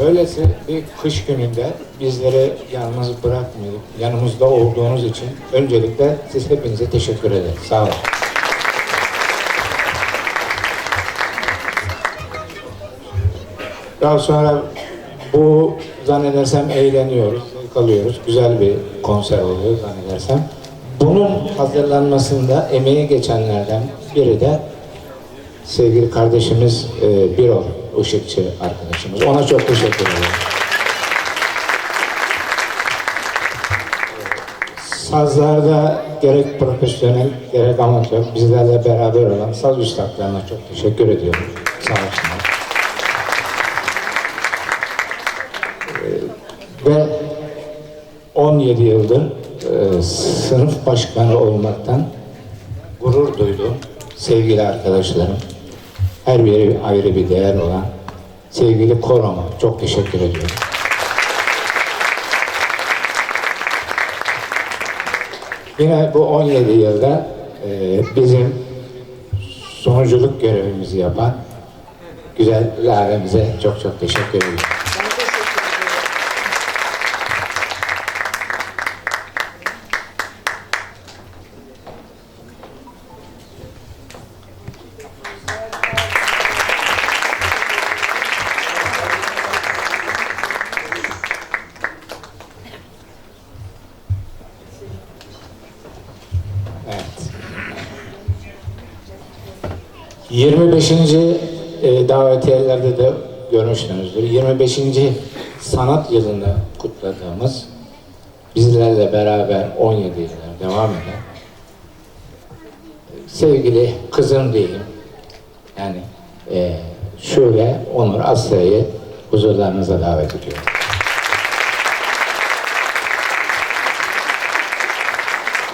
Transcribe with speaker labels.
Speaker 1: Böylesi bir kış gününde bizleri yalnız bırakmayıp yanımızda olduğunuz için öncelikle siz hepinize teşekkür ederiz. Sağ olun. Daha sonra bu zannedersem eğleniyoruz, kalıyoruz. Güzel bir konser oluyor zannedersem. Bunun hazırlanmasında emeği geçenlerden biri de sevgili kardeşimiz e, Biro Işıkçı arkadaşımız. Ona çok teşekkür ederim. Sazlarda gerek profesyonel gerek amatör bizlerle beraber olan saz üstadlarına çok teşekkür ediyorum. Sağ olsunlar. ve 17 yıldır e, sınıf başkanı olmaktan gurur duydum sevgili arkadaşlarım. Her biri ayrı bir değer olan sevgili koroma çok teşekkür ediyorum. Yine bu 17 yılda e, bizim sunuculuk görevimizi yapan güzel lalemize çok çok teşekkür ediyorum. 25. e, davetiyelerde de görmüşsünüzdür. 25. sanat yılını kutladığımız bizlerle beraber 17 yıllar devam eden sevgili kızım diyeyim. Yani e, şöyle Onur Asya'yı huzurlarınıza davet ediyorum.